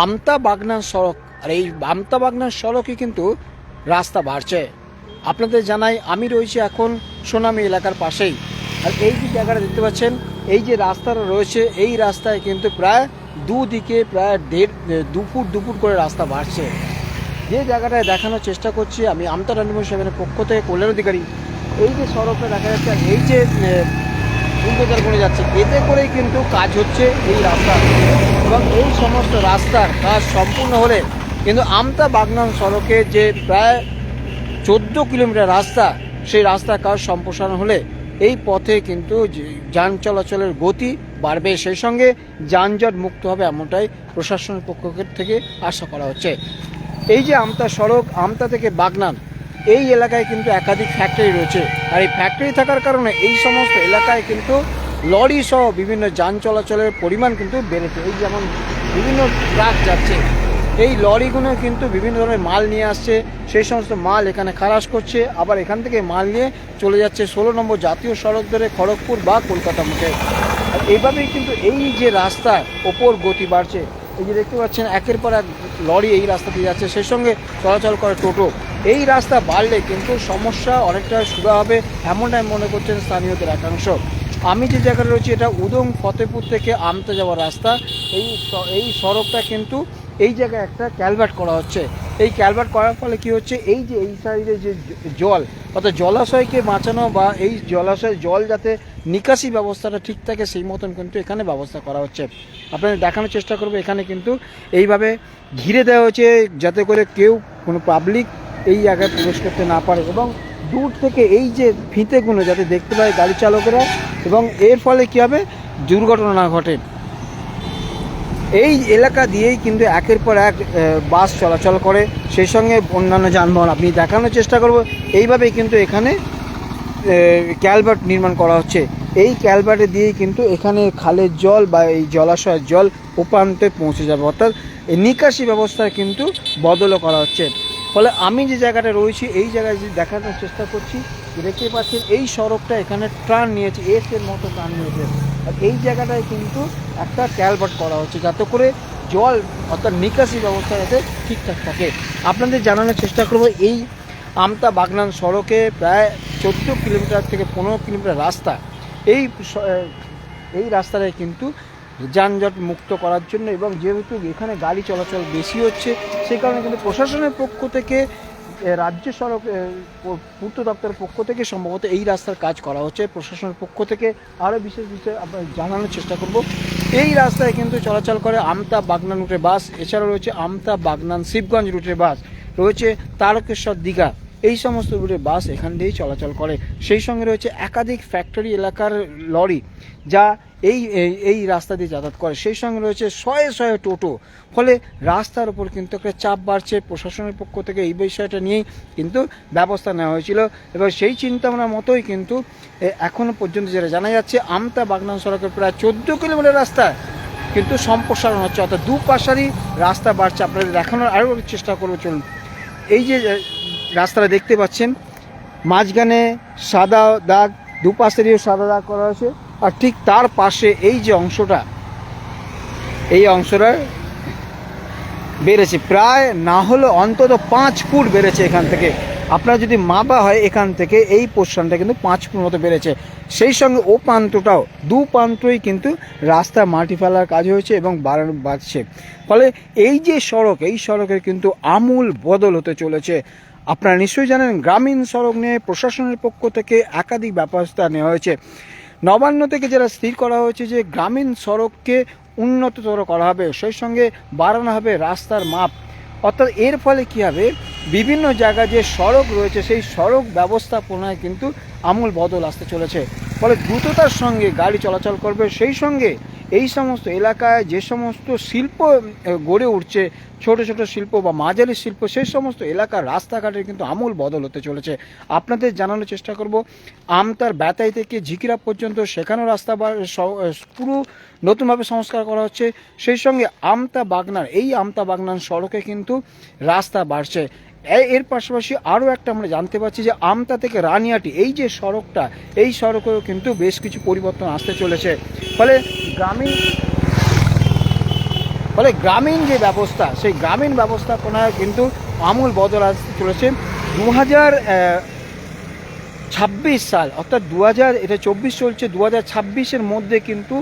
আমতা বাগনান সড়ক, আর এই আমতা বাগনান সড়কে কিন্তু রাস্তা বাড়ছে। আপনাদের জানাই, আমি রয়েছি এখন সোনামি এলাকার পাশেই। আর এই যে জায়গাটা দেখতে পাচ্ছেন, এই যে রাস্তাটা রয়েছে, এই রাস্তায় কিন্তু প্রায় দুদিকে প্রায় দেড়, দুপুর দুপুর করে রাস্তা বাড়ছে। যে জায়গাটায় দেখানোর চেষ্টা করছি, আমি আমতা রানিমন সেভেনের পক্ষ থেকে কল্যাণ অধিকারী। এই যে সড়কটা দেখা যাচ্ছে এই যে বুলডোজার করে যাচ্ছে। এতে করেই কিন্তু কাজ হচ্ছে এই রাস্তা। এবং এই সমস্ত রাস্তার কাজ সম্পূর্ণ হলে কিন্তু আমতা বাগনান সড়কে যে প্রায় চোদ্দ কিলোমিটার রাস্তা, সেই রাস্তার কাজ সম্প্রসারণ হলে এই পথে কিন্তু যান চলাচলের গতি বাড়বে। সেই সঙ্গে যানজট মুক্ত হবে এমনটাই প্রশাসনের পক্ষ থেকে আশা করা হচ্ছে। এই যে আমতা সড়ক, আমতা থেকে বাগনান এই এলাকায় কিন্তু একাধিক ফ্যাক্টরি রয়েছে। আর এই ফ্যাক্টরি থাকার কারণে এই সমস্ত এলাকায় কিন্তু লরি সহ বিভিন্ন যান চলাচলের পরিমাণ কিন্তু বেড়েছে। এই যেমন বিভিন্ন ট্রাক যাচ্ছে, এই লরিগুলো কিন্তু বিভিন্ন ধরনের মাল নিয়ে আসছে। সেই সমস্ত মাল এখানে খালাস করছে। আবার এখান থেকে মাল নিয়ে চলে যাচ্ছে ষোলো নম্বর জাতীয় সড়ক ধরে খড়গপুর বা কলকাতা মুখে এইভাবেই কিন্তু এই যে রাস্তা ওপর গতি বাড়ছে, এই যে দেখতে পাচ্ছেন, একের পর এক লরি এই রাস্তা দিয়ে যাচ্ছে। সেই সঙ্গে চলাচল করে টোটো। এই রাস্তা বাড়লে কিন্তু সমস্যা অনেকটা সুরা হবে এমনটাই মনে করছেন স্থানীয়দের একাংশ। আমি যে জায়গায় রয়েছি, এটা উদং ফতেপুর থেকে আমতে যাওয়ার রাস্তা। এই এই সড়কটা কিন্তু এই জায়গায় একটা ক্যালভার্ট করা হচ্ছে। এই ক্যালভার্ট করার ফলে কি হচ্ছে, এই যে, এই সাইডে যে জল, অর্থাৎ জলাশয়কে বাঁচানো বা এই জলাশয়ের জল যাতে নিকাশি ব্যবস্থাটা ঠিক থাকে, সেই মতন কিন্তু এখানে ব্যবস্থা করা হচ্ছে। আপনাদের দেখানোর চেষ্টা করব, এখানে কিন্তু এইভাবে ঘিরে দেওয়া হয়েছে যাতে করে কেউ কোনো পাবলিক এই জায়গায় প্রবেশ করতে না পারে এবং দূর থেকে এই যে ফিতেগুলো যাতে দেখতে পায় গাড়ি চালকেরা এবং এর ফলে কী হবে? দুর্ঘটনা না ঘটে। এই এলাকা দিয়েই কিন্তু একের পর এক বাস চলাচল করে। সেই সঙ্গে অন্যান্য যানবাহন আপনি দেখানোর চেষ্টা করব। এইভাবেই কিন্তু এখানে ক্যালভার্ট নির্মাণ করা হচ্ছে। এই ক্যালভার্টে দিয়েই কিন্তু এখানে খালের জল বা এই জলাশয়ের জল উপান্তে পৌঁছে যাবে। অর্থাৎ নিকাশি ব্যবস্থা কিন্তু বদলও করা হচ্ছে। ফলে আমি যে জায়গাটা রয়েছি, এই জায়গায় যে দেখানোর চেষ্টা করছি দেখতেই পাচ্ছেন এই সড়কটা এখানে ট্রান নিয়েছে, এস এর মতো ট্রান নিয়েছে। আর এই জায়গাটায় কিন্তু একটা ক্যালভার্ট করা হচ্ছে, যাতে করে জল, অর্থাৎ নিকাশি ব্যবস্থা যাতে ঠিকঠাক থাকে। আপনাদের জানানোর চেষ্টা করব, এই আমতা বাগনান সড়কে প্রায় চোদ্দ কিলোমিটার থেকে পনেরো কিলোমিটার রাস্তা, এই এই রাস্তাটায় কিন্তু যানজট মুক্ত করার জন্য এবং যেহেতু এখানে গাড়ি চলাচল বেশি হচ্ছে সেই কারণে কিন্তু প্রশাসনের পক্ষ থেকে রাজ্য সড়ক পূর্ত দপ্তরের পক্ষ থেকে সম্ভবত এই রাস্তার কাজ করা হচ্ছে। প্রশাসনের পক্ষ থেকে আরও বিশেষ বিষয়ে আপনার জানানোর চেষ্টা করব। এই রাস্তায় কিন্তু চলাচল করে আমতা বাগনান রুটের বাস, এছাড়াও রয়েছে আমতা বাগনান শিবগঞ্জ রুটের বাস, রয়েছে তারকেশ্বর দীঘা। এই সমস্ত রুটের বাস এখান দিয়েই চলাচল করে। সেই সঙ্গে রয়েছে একাধিক ফ্যাক্টরি এলাকার লরি, যা এই, এই- রাস্তা দিয়ে যাতায়াত করে। সেই সঙ্গে রয়েছে শয়ে শয়ে টোটো। ফলে রাস্তার উপর কিন্তু একটা চাপ বাড়ছে প্রশাসনের পক্ষ থেকে এই বিষয়টা নিয়েই কিন্তু ব্যবস্থা নেওয়া হয়েছিল। এবং সেই চিন্তাভাবনার মতোই কিন্তু এখনও পর্যন্ত যেটা জানা যাচ্ছে, আমতা বাগনান সড়কের প্রায় চোদ্দ কিলোমিটার রাস্তা কিন্তু সম্প্রসারণ হচ্ছে। অর্থাৎ দু পাশারই রাস্তা বাড়ছে। আপনাদের দেখানোর আরও চেষ্টা করব চলুন। এই যে রাস্তাটা দেখতে পাচ্ছেন, মাঝখানে সাদা দাগ দুপাশেরই সাদা দাগ করা হয়েছে। আর ঠিক তার পাশে এই যে অংশটা, এই অংশটা বেড়েছে। প্রায় না হলে অন্তত পাঁচ ফুট বেড়েছে এখান থেকে। আপনার যদি মাপা হয় এখান থেকে, এই পোর্শনটা কিন্তু পাঁচ ফুট মতো বেড়েছে। সেই সঙ্গে ও প্রান্তটাও, দু প্রান্তই কিন্তু রাস্তা মাটি ফেলার কাজ হয়েছে এবং বাড়ানো বাড়ছে। ফলে এই যে সড়ক, এই সড়কের কিন্তু আমূল বদল হতে চলেছে। আপনারা নিশ্চয়ই জানেন, গ্রামীণ সড়ক নিয়ে প্রশাসনের পক্ষ থেকে একাধিক ব্যবস্থা নেওয়া হয়েছে। নবান্ন থেকে যারা স্থির করা হয়েছে যে গ্রামীণ সড়ককে উন্নততর করা হবে, সেই সঙ্গে বাড়ানো হবে রাস্তার মাপ। অর্থাৎ এর ফলে কী হবে? বিভিন্ন জায়গায় যে সড়ক রয়েছে, সেই সড়ক ব্যবস্থাপনায় কিন্তু আমূল বদল আসতে চলেছে। ফলে দ্রুততার সঙ্গে গাড়ি চলাচল করবে, সেই সঙ্গে এই সমস্ত এলাকায় যে সমস্ত শিল্প গড়ে উঠছে, ছোট ছোট শিল্প বা মাঝারি শিল্প, সেই সমস্ত এলাকার রাস্তাঘাটের কিন্তু আমূল বদল হতে চলেছে। আপনাদের জানানোর চেষ্টা করব, আমতার ব্যাতাই থেকে ঝিকিরা পর্যন্ত সেখানেও রাস্তা পুরো নতুনভাবে সংস্কার করা হচ্ছে। সেই সঙ্গে আমতা বাগনান এই আমতা বাগনান সড়কে কিন্তু রাস্তা বাড়ছে। এর পাশাপাশি আরও একটা আমরা জানতে পারছি যে আমতা থেকে রানিয়াটি, এই যে সড়কটা, এই সড়কেও কিন্তু বেশ কিছু পরিবর্তন আসতে চলেছে। ফলে গ্রামীণ ফলে গ্রামীণ যে ব্যবস্থা, সেই গ্রামীণ ব্যবস্থাপনায় কিন্তু আমূল বদল আসতে চলেছে। দু হাজার ছাব্বিশ সাল, অর্থাৎ দু হাজার এটা চব্বিশ চলছে দু হাজার ছাব্বিশের মধ্যে কিন্তু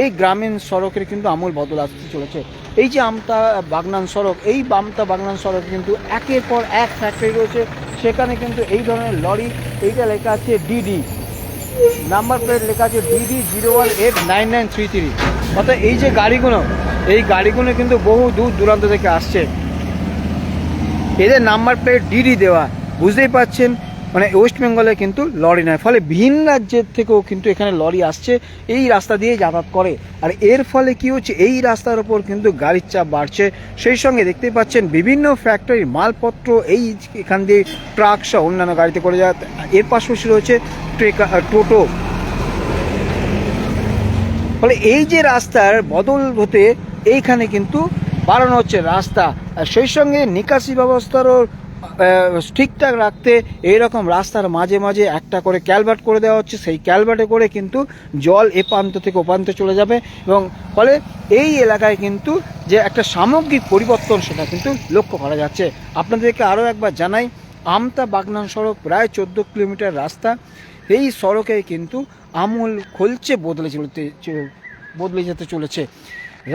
এই গ্রামীণ সড়কের কিন্তু আমূল বদল আসতে চলেছে। এই যে আমতা বাগনান সড়ক, এই আমতা বাগনান সড়ক কিন্তু একের পর এক ফ্যাক্টরি রয়েছে। সেখানে কিন্তু এই ধরনের লরি, এইটা লেখা আছে ডিডি নাম্বার প্লেট লেখা আছে DD zero one eight nine nine three three অর্থাৎ এই যে গাড়িগুলো, এই গাড়িগুলো কিন্তু বহু দূর দূরান্ত থেকে আসছে। এদের নাম্বার প্লেট ডিডি দেওয়া, বুঝতেই পাচ্ছেন মানে ওয়েস্ট বেঙ্গলে কিন্তু লরি নয় ফলে ভিন রাজ্যের থেকেও কিন্তু এখানে লরি আসছে, এই রাস্তা দিয়ে যাতায়াত করে। আর এর ফলে কি হচ্ছে, এই রাস্তার ওপর কিন্তু গাড়ির চাপ বাড়ছে। সেই সঙ্গে দেখতেই পাচ্ছেন বিভিন্ন ফ্যাক্টরির মালপত্র এই এখান দিয়ে ট্রাক সহ অন্যান্য গাড়িতে করে যায় এর পাশাপাশি রয়েছে ট্রেকা টোটো। ফলে এই যে রাস্তার বদল হতে এইখানে কিন্তু বাড়ানো হচ্ছে রাস্তা। আর সেই সঙ্গে নিকাশি ব্যবস্থারও ঠিকঠাক রাখতে এইরকম রাস্তার মাঝে মাঝে একটা করে ক্যালভার্ট করে দেওয়া হচ্ছে, সেই ক্যালভার্টে করে কিন্তু জল এ প্রান্ত থেকে ও প্রান্তে চলে যাবে এবং ফলে এই এলাকায় কিন্তু যে একটা সামগ্রিক পরিবর্তন সেটা কিন্তু লক্ষ্য করা যাচ্ছে। আপনাদেরকে আরও একবার জানাই, আমতা বাগনান সড়ক প্রায় চোদ্দ কিলোমিটার রাস্তা। এই সড়কে কিন্তু আমূল খলছে বদলে চলতে বদলে যেতে চলেছে।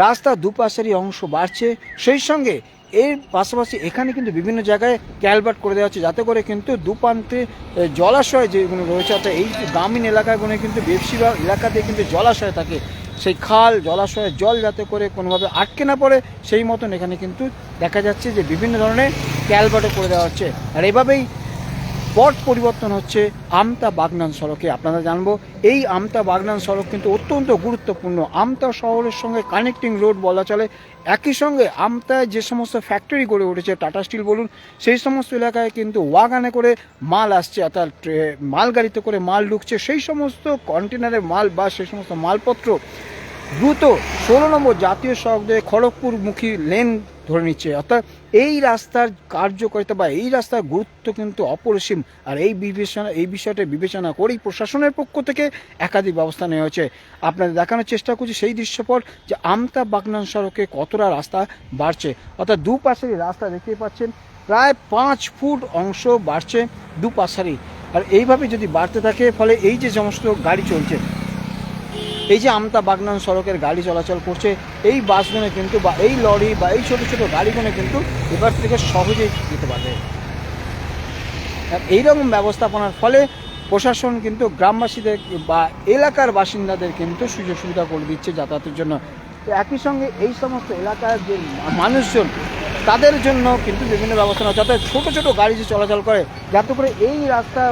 রাস্তা দুপাশেরই অংশ বাড়ছে, সেই সঙ্গে এর পাশাপাশি এখানে কিন্তু বিভিন্ন জায়গায় ক্যালভার্ট করে দেওয়া হচ্ছে, যাতে করে কিন্তু দুপান্তে জলাশয় যেগুলো রয়েছে, অর্থাৎ এই গ্রামীণ এলাকাগুলো কিন্তু বেশিরভাগ এলাকাতে কিন্তু জলাশয় থাকে। সেই খাল, জলাশয়ের জল যাতে করে কোনোভাবে আটকে না পড়ে, সেই মতন এখানে কিন্তু দেখা যাচ্ছে যে বিভিন্ন ধরনের ক্যালভার্টও করে দেওয়া হচ্ছে। আর এভাবেই পথ পরিবর্তন হচ্ছে আমতা বাগনান সড়কে। আপনারা জানব, এই আমতা বাগনান সড়ক কিন্তু অত্যন্ত গুরুত্বপূর্ণ। আমতা শহরের সঙ্গে কানেক্টিং রোড বলা চলে। একই সঙ্গে আমতায় যে সমস্ত ফ্যাক্টরি গড়ে উঠেছে টাটা স্টিল বলুন, সেই সমস্ত এলাকায় কিন্তু ওয়াগানে করে মাল আসছে, অর্থাৎ মালগাড়িতে করে মাল ঢুকছে। সেই সমস্ত কন্টেনারে মাল বা সেই সমস্ত মালপত্র দ্রুত ষোলো নম্বর জাতীয় সড়ক দিয়ে খড়গপুরমুখী লেন ধরে নিচ্ছে। অর্থাৎ এই রাস্তার কার্যকারিতা বা এই রাস্তার গুরুত্ব কিন্তু অপরিসীম। আর এই বিবেচনা, এই বিষয়টা বিবেচনা করেই প্রশাসনের পক্ষ থেকে একাধিক ব্যবস্থা নেওয়া হয়েছে। আপনাদের দেখানোর চেষ্টা করছি সেই দৃশ্যপট যে আমতা বাগনান সড়কে কতটা রাস্তা বাড়ছে। অর্থাৎ দুপাশেরই রাস্তা দেখতে পাচ্ছেন, প্রায় পাঁচ ফুট অংশ বাড়ছে দুপাশারই। আর এইভাবে যদি বাড়তে থাকে, ফলে এই যে সমস্ত গাড়ি চলছে এই যে আমতা বাগনান সড়কের গাড়ি চলাচল করছে, এই বাসগুলো কিন্তু বা এই লরি বা এই ছোটো ছোটো গাড়িগুলো কিন্তু এবার থেকে সহজেই যেতে পারবে। আর এইরকম ব্যবস্থাপনার ফলে প্রশাসন কিন্তু গ্রামবাসীদের বা এলাকার বাসিন্দাদের কিন্তু সুযোগ সুবিধা করে দিচ্ছে যাতায়াতের জন্য। তো একই সঙ্গে এই সমস্ত এলাকার যে মানুষজন, তাদের জন্য কিন্তু বিভিন্ন ব্যবস্থা যাতে ছোট ছোট গাড়ি যে চলাচল করে, যাতে করে এই রাস্তা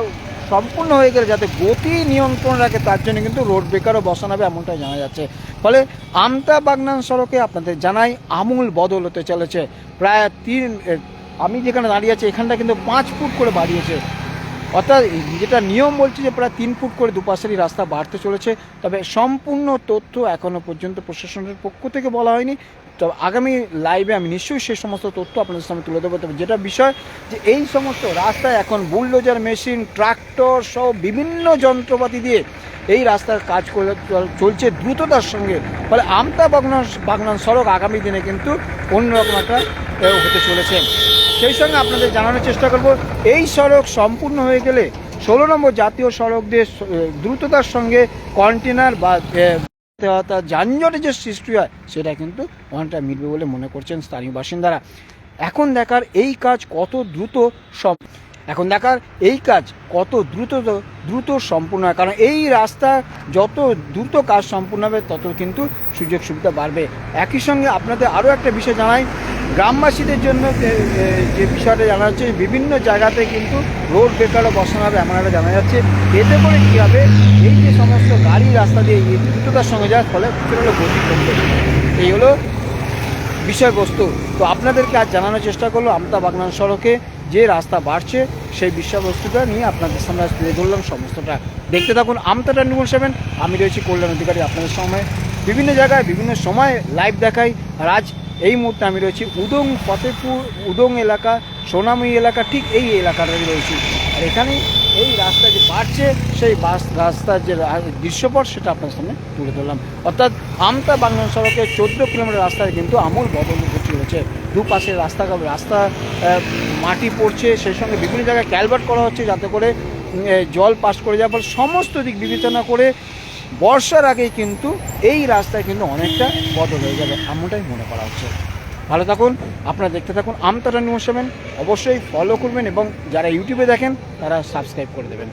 সম্পূর্ণ হয়ে গেলে যাতে গতি নিয়ন্ত্রণ রাখে, তার জন্য কিন্তু রোড ব্রেকারও বসানো হবে এমনটাই জানা যাচ্ছে। ফলে আমতা বাগনান সড়কে আপনাদের জানাই আমূল বদল হতে চলেছে। প্রায় তিন আমি যেখানে দাঁড়িয়ে আছি, এখানটা কিন্তু পাঁচ ফুট করে বাড়িয়েছে। অর্থাৎ যেটা নিয়ম বলছে যে প্রায় তিন ফুট করে দুপাশেরই রাস্তা বাড়তে চলেছে। তবে সম্পূর্ণ তথ্য এখনও পর্যন্ত প্রশাসনের পক্ষ থেকে বলা হয়নি। তবে আগামী লাইভে আমি নিশ্চয়ই সেই সমস্ত তথ্য আপনাদের সামনে তুলে দেবো তবে যেটা বিষয় যে এই সমস্ত রাস্তায় এখন বুলডোজার মেশিন ট্রাক্টর সহ বিভিন্ন যন্ত্রপাতি দিয়ে এই রাস্তার কাজ চলছে দ্রুততার সঙ্গে। ফলে আমতা বাগনান বাগনান সড়ক আগামী দিনে কিন্তু অন্যরকম একটা হতে চলেছে। সেই সঙ্গে আপনাদের জানানোর চেষ্টা করব, এই সড়ক সম্পূর্ণ হয়ে গেলে ষোলো নম্বর জাতীয় সড়ক দিয়ে দ্রুততার সঙ্গে কন্টেনার বা এ, যানজটে যে সৃষ্টি হয় সেটা কিন্তু অনেকটা মিটবে বলে মনে করছেন স্থানীয় বাসিন্দারা। এখন দেখার এই কাজ কত দ্রুত সম এখন দেখার এই কাজ কত দ্রুত দ্রুত সম্পূর্ণ হয়। কারণ এই রাস্তা যত দ্রুত কাজ সম্পূর্ণ হবে, তত কিন্তু সুযোগ সুবিধা বাড়বে। একই সঙ্গে আপনাদের আরও একটা বিষয় জানাই, গ্রামবাসীদের জন্য যে বিষয়টা জানা যাচ্ছে, বিভিন্ন জায়গাতে কিন্তু রোড বেকারও বসানো হবে এমন একটা জানা যাচ্ছে। এতে করে কী হবে? এই যে সমস্ত গাড়ি রাস্তা দিয়ে এই দ্রুততার সঙ্গে যাওয়ার ফলে হলো গতি কমবে। এই হলো বিষয়বস্তু। তো আপনাদেরকে আজ জানানোর চেষ্টা করল আমতা বাগনান সড়কে। যে রাস্তা বাড়ছে, সেই বিষয়বস্তুটা নিয়ে আপনাদের সামনে আজ তুলে ধরলাম। সমস্তটা দেখতে থাকুন। আমতাটা টোয়েন্টি সেভেন। আমি রয়েছি কল্যাণ অধিকারী আপনাদের সময় বিভিন্ন জায়গায়, বিভিন্ন সময় লাইভ দেখাই। আর আজ এই মুহূর্তে আমি রয়েছি উদং ফতেপুর, উদং এলাকা সোনামুই এলাকা, ঠিক এই এলাকাটাই রয়েছি। আর এখানে এই রাস্তা যে বাড়ছে, সেই বাস রাস্তার যে দৃশ্যপট, সেটা আপনার সামনে তুলে ধরলাম। অর্থাৎ আমতা বাংলা সড়কের চোদ্দ কিলোমিটার রাস্তায় কিন্তু আমূল বদল হতে চলেছে। দুপাশে রাস্তা রাস্তা মাটি পড়ছে, সেই সঙ্গে বিভিন্ন জায়গায় ক্যালভার্ট করা হচ্ছে যাতে করে জল পাস করে যাওয়ার পর সমস্ত দিক বিবেচনা করে বর্ষার আগেই কিন্তু এই রাস্তায় কিন্তু অনেকটা বদল হয়ে যাবে এমনটাই মনে করা হচ্ছে। ভালো থাকুন, আপনারা দেখতে থাকুন আমতারা নিউজ সেভেন। অবশ্যই ফলো করবেন এবং যারা ইউটিউবে দেখেন, তারা সাবস্ক্রাইব করে দেবেন।